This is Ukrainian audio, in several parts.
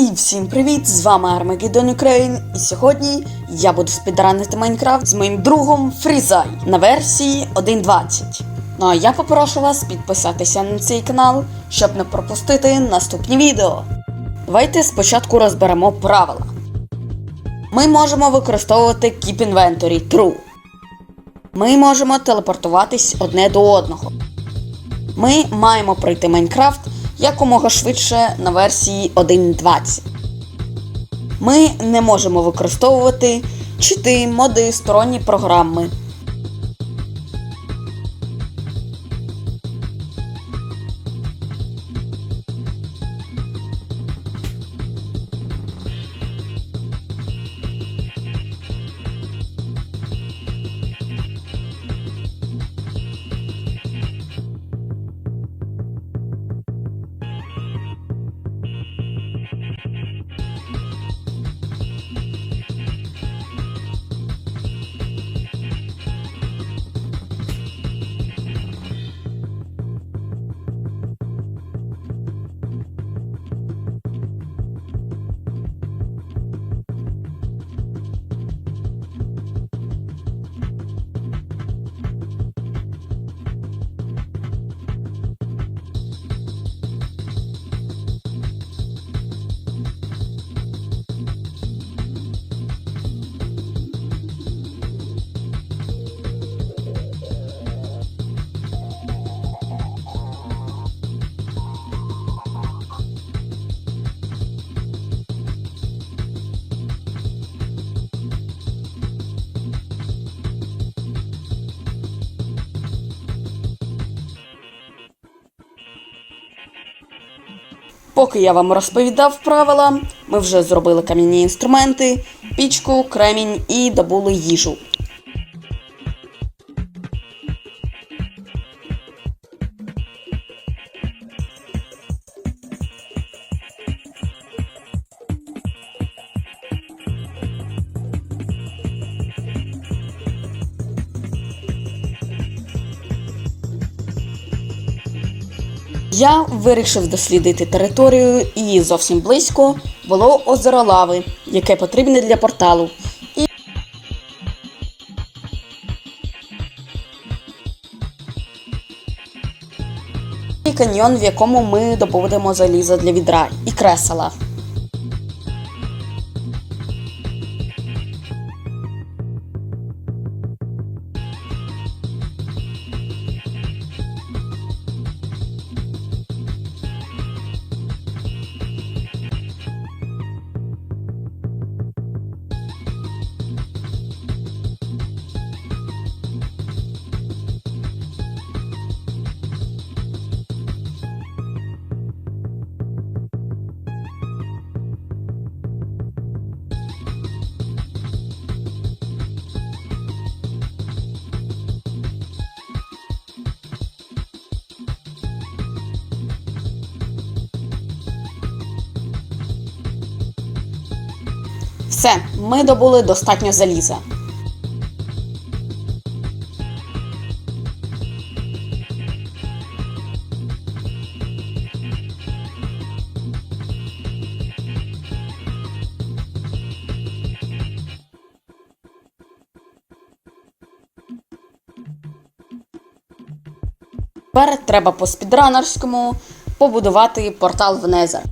І всім привіт! З вами Armageddon Ukraine, і сьогодні я буду спідранити Майнкрафт з моїм другом Фрізай на версії 1.20. Ну а я попрошу вас підписатися на цей канал, щоб не пропустити наступні відео. Давайте спочатку розберемо правила. Ми можемо використовувати Keep Inventory True. Ми можемо телепортуватись одне до одного. Ми маємо пройти Майнкрафт якомога швидше на версії 1.20. Ми не можемо використовувати чити, моди, сторонні програми. Поки я вам розповідав правила, ми вже зробили кам'яні інструменти, пічку, кремінь і добули їжу. Я вирішив дослідити територію, і зовсім близько було озеро лави, яке потрібне для порталу. І... і каньйон, в якому ми добудемо залізо для відра і кресала. Все, ми добули достатньо заліза. Тепер треба по спідранерському побудувати портал в Незер.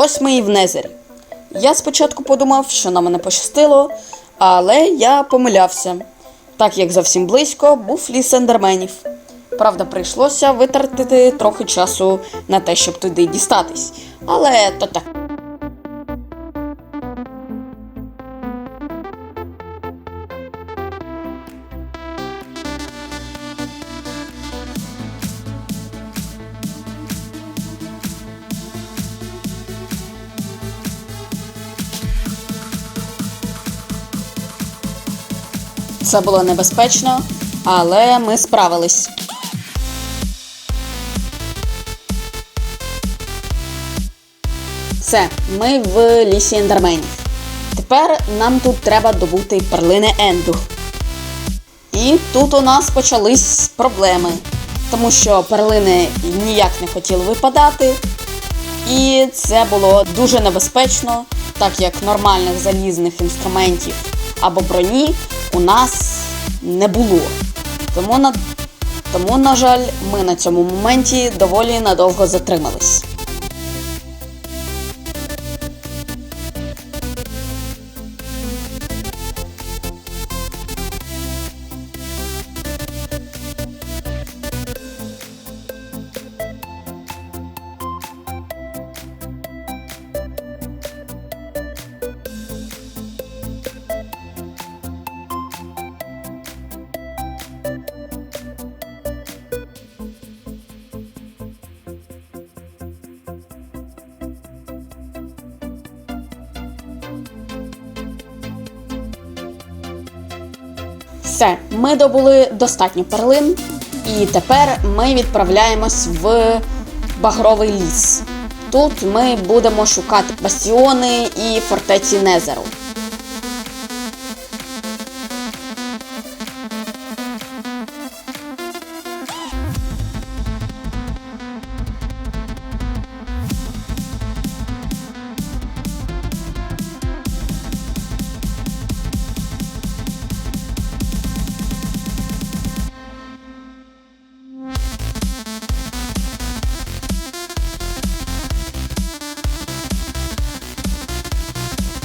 Ось ми і в Незері. Я спочатку подумав, що нам не пощастило, але я помилявся, так як зовсім близько був ліс ендерменів. Правда, прийшлося витратити трохи часу на те, щоб туди дістатись. Але то так. Це було небезпечно, але ми справились. Все, ми в лісі ендерменів. Тепер нам тут треба добути перлини Енду. І тут у нас почались проблеми, тому що перлини ніяк не хотіли випадати. І це було дуже небезпечно, так як нормальних залізних інструментів або броні у нас не було. Тому, на, тому, на жаль, ми на цьому моменті доволі надовго затримались. Все, ми добули достатньо перлин, і тепер ми відправляємось в Багровий ліс. Тут ми будемо шукати бастіони і фортеці Незеру.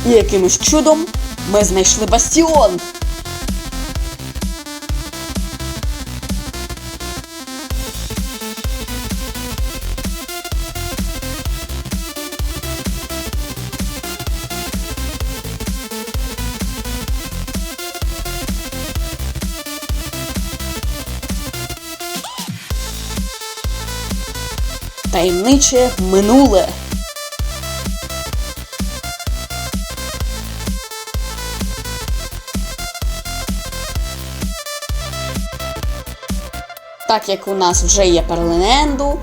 І якимось чудом ми знайшли бастіон. Таємниче минуле. Так як у нас вже є Перлененду,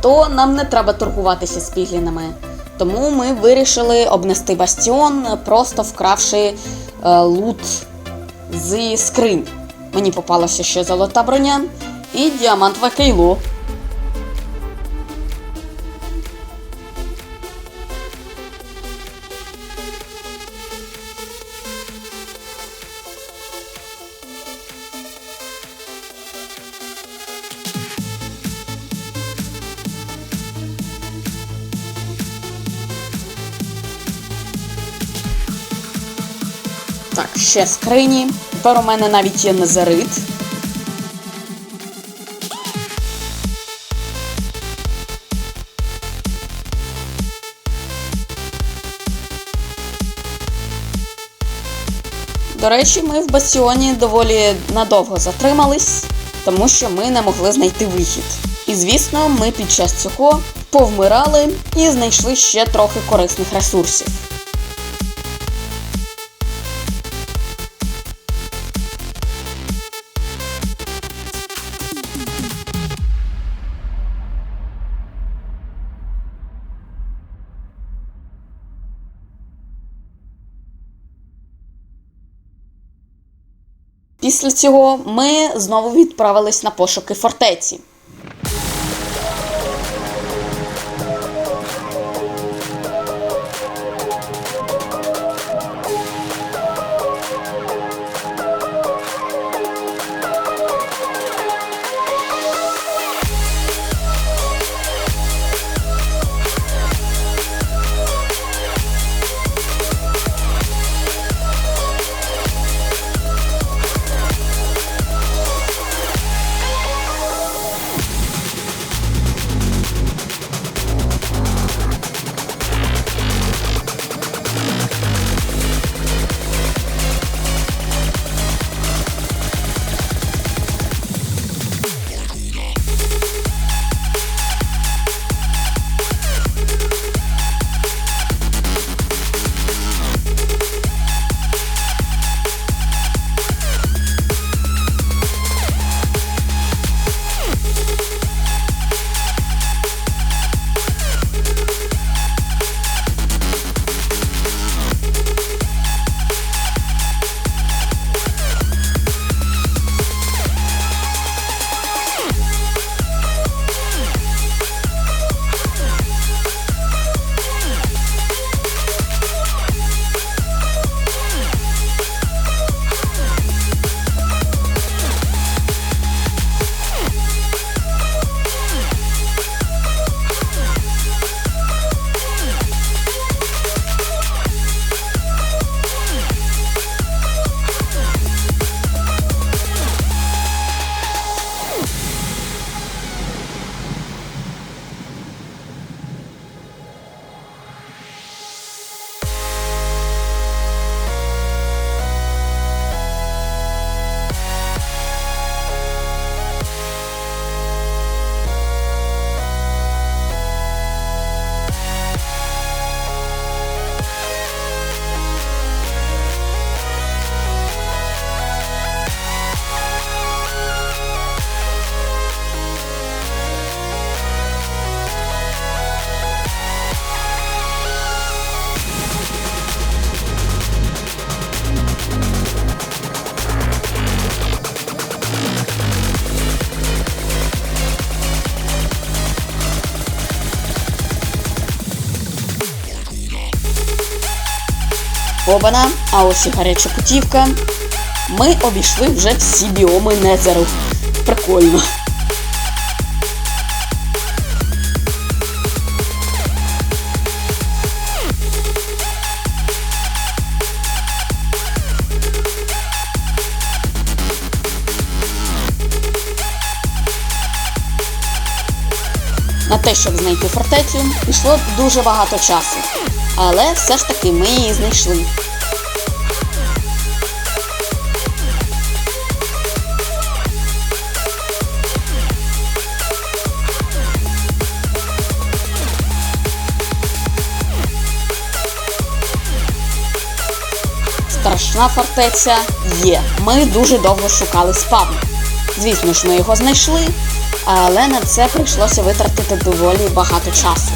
то нам не треба торгуватися з піглінами. Тому ми вирішили обнести бастіон, просто вкравши е, лут зі скринь. Мені попалося ще золота броня і діамантове кейло. Так, ще скрині. Тепер у мене навіть є незерит. До речі, ми в бастіоні доволі надовго затримались, тому що ми не могли знайти вихід. І звісно, ми під час цього повмирали і знайшли ще трохи корисних ресурсів. Після цього ми знову відправились на пошуки фортеці. Обана, а ось і гаряча путівка. Ми обійшли вже всі біоми Незеру. Прикольно. На те, щоб знайти фортецю, пішло дуже багато часу. Але все ж таки ми її знайшли. Страшна фортеця є. Ми дуже довго шукали спавн. Звісно ж, ми його знайшли, але на це прийшлося витратити доволі багато часу.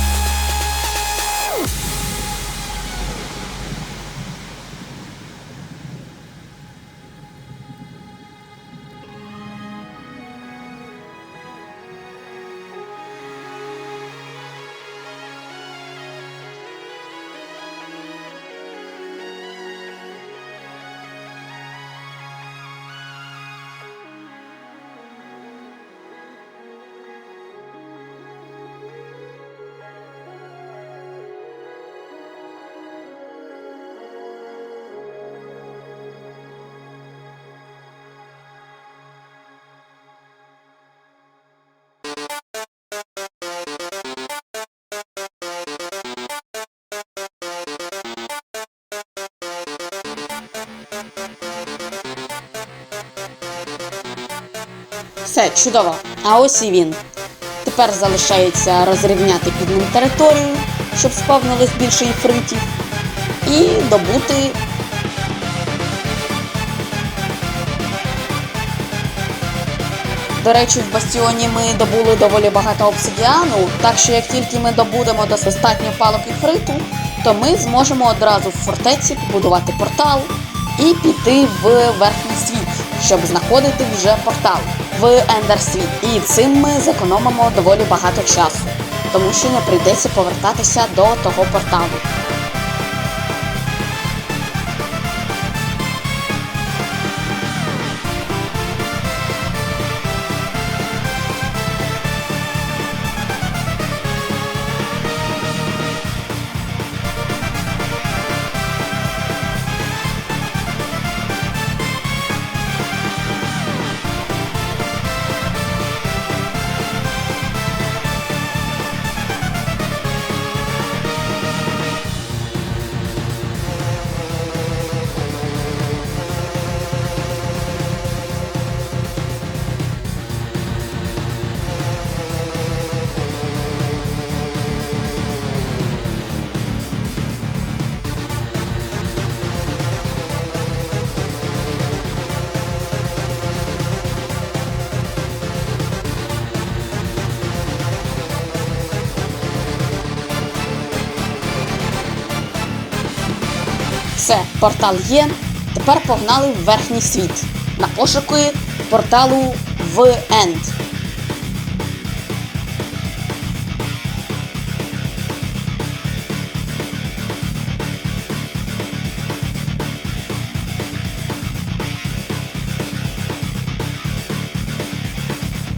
Все, чудово. А ось і він. Тепер залишається розрівняти під ним територію, щоб спавнилось більше іфритів. І добути. До речі, в бастіоні ми добули доволі багато обсидіану, так що як тільки ми добудемо достатньо палок іфриту, то ми зможемо одразу в фортеці побудувати портал і піти в верхній світ, щоб знаходити вже портал в Ендерсвіт. І цим ми зекономимо доволі багато часу, тому що не прийдеться повертатися до того порталу. Все, портал є. Тепер погнали в верхній світ. На пошуки порталу в Енд.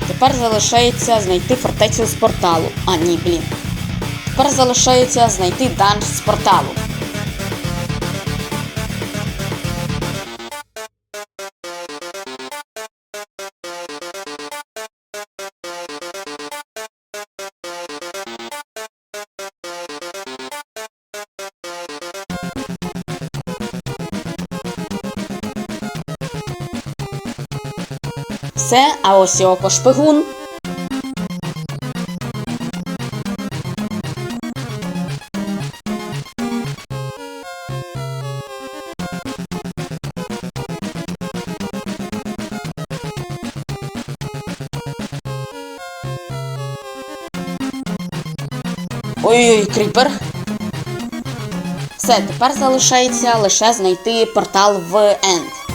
Тепер залишається знайти фортецю з порталу. А ні, блін. Тепер залишається знайти данж з порталу. Все, а ось і око шпигун. Ой-ой, кріпер. Все, тепер залишається лише знайти портал в Енд.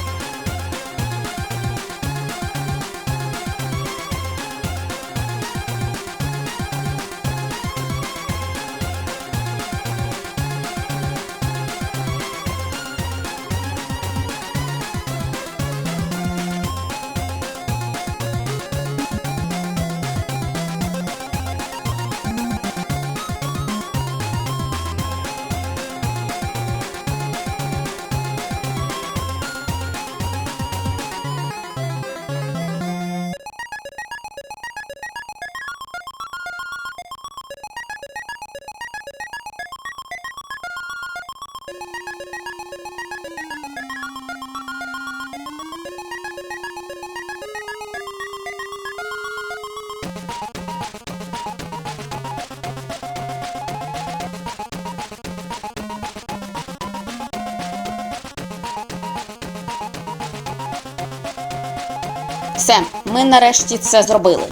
Все, ми нарешті це зробили.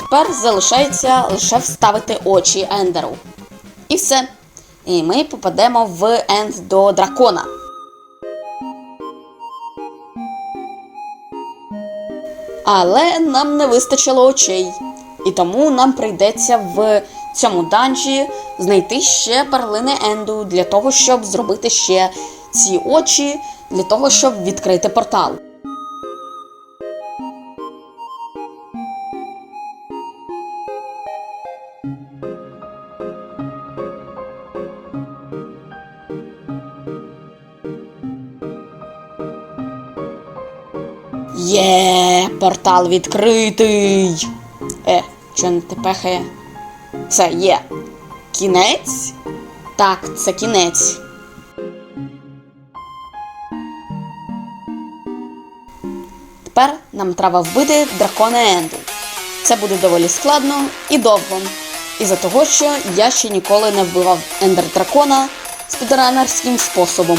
Тепер залишається лише вставити очі Ендеру. І все. І ми попадемо в енд до дракона. Але нам не вистачило очей. І тому нам прийдеться в цьому данжі знайти ще перлини Енду для того, щоб зробити ще ці очі, для того, щоб відкрити портал. Портал відкритий. Е, що не тепехає? Це є. Кінець? Так, це кінець. Тепер нам треба вбити дракона Енду. Це буде доволі складно і довго. Із-за того, що я ще ніколи не вбивав ендер дракона спідранерським способом.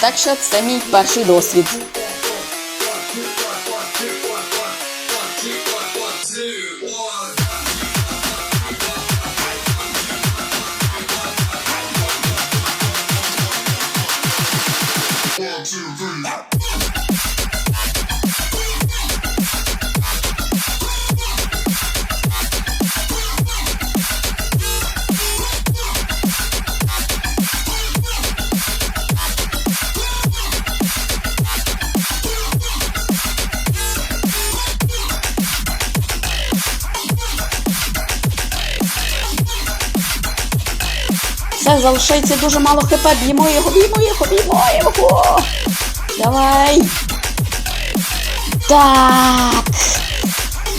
Так що це мій перший досвід. Все, залишається дуже мало хп. Б'ємо його, б'ємо його, б'ємо його. Давай. Так.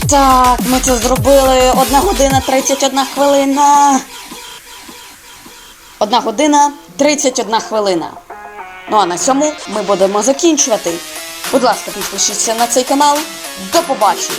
Так, ми це зробили. Одна година 31 хвилина. Одна година 31 хвилина. Ну а на цьому ми будемо закінчувати. Будь ласка, підпишіться на цей канал. До побачення!